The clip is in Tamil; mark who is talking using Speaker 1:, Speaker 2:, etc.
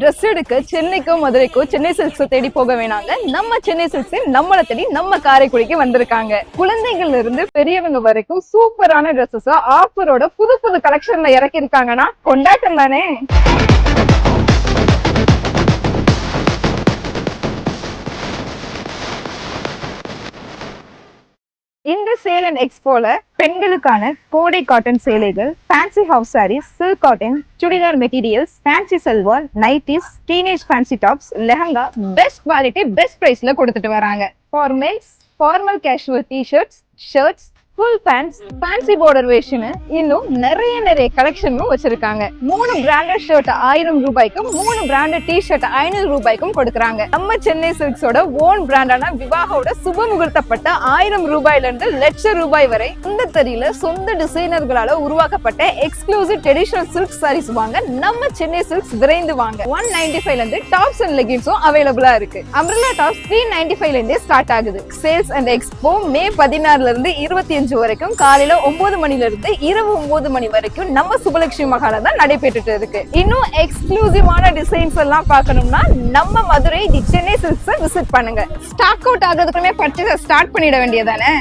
Speaker 1: ட்ரெஸ் எடுக்க சென்னைக்கோ மதுரைக்கோ சென்னை சில்க்ஸோ தேடி போக வேணாங்க. நம்ம சென்னை சில்க்ஸ் நம்மளை தேடி நம்ம காரைக்குடிக்கு வந்திருக்காங்க. குழந்தைகள்ல இருந்து பெரியவங்க வரைக்கும் சூப்பரான ட்ரெஸ்ஸஸ் ஆஃபரோட புது புது கலெக்ஷன்ல இறக்கி இருக்காங்கன்னா கொண்டாட்டம் தானே? இந்த சேல் அண்ட் எக்ஸ்போல பெண்களுக்கான கோடை காட்டன் சேலைகள் fancy house sarees silk cotton churidar materials fancy salwar nighties teenage fancy tops lehenga best quality best பிரைஸ்ல கொடுத்துட்டு வராங்க. For mens formal casual tshirts shirts full pants fancy border version இன்னும் நிறைய நிறைய கலெக்ஷனும் வச்சிருக்காங்க. மூணு பிராண்டட் ஷர்ட் ஆயிரம் ரூபாய்க்கும் மூணு பிராண்டட் டி ஷர்ட் ஐநூறு ரூபாய்க்கும் கொடுக்குறாங்க. நம்ம சென்னை சில்க்ஸோட ஓன் பிராண்டான விவாகோட சுப முகூர்த்தப்பட்ட ஆயிரம் ரூபாயில இருந்து லட்சம் ரூபாய் வரை இந்த தறியில சொந்த டிசைனர்களால உருவாக்கப்பட்ட எக்ஸ்க்ளூசிவ் ட்ரெடிஷனல் சில்க் சாரீஸ் வாங்க நம்ம சென்னை சில்க்ஸ் விரைந்து வாங்க. ஒன் நைன்டி ஃபைவ்ல இருந்து டாப்ஸ் அண்ட் லெகின்ஸும் அவைலபிளா இருக்கு. அம்ரல்லா டாப்ஸ் த்ரீ நைன்டி ஃபைவ்ல இருந்தே ஸ்டார்ட் ஆகுது. சேல்ஸ் அண்ட் எக்ஸ்போ மே பதினாறுல இருந்து இருபத்தி அஞ்சு வரைக்கும் காலையில ஒன்பது மணில இருந்து இரவு ஒன்பது மணி வரைக்கும் நம்ம சுபலட்சுமி மகால தான் நடைபெற்றுட்டு இருக்கு. இன்னும் எக்ஸ்க்ளூசிவான டிசைன்ஸ் எல்லாம் பார்க்கணும்னா நம்ம Madurai the Chennai silks visit பண்ணுங்க. ஸ்டாக் அவுட் ஆகிறதுக்குமே பர்ச்சேஸ் ஸ்டார்ட் பண்ணிட வேண்டியதானே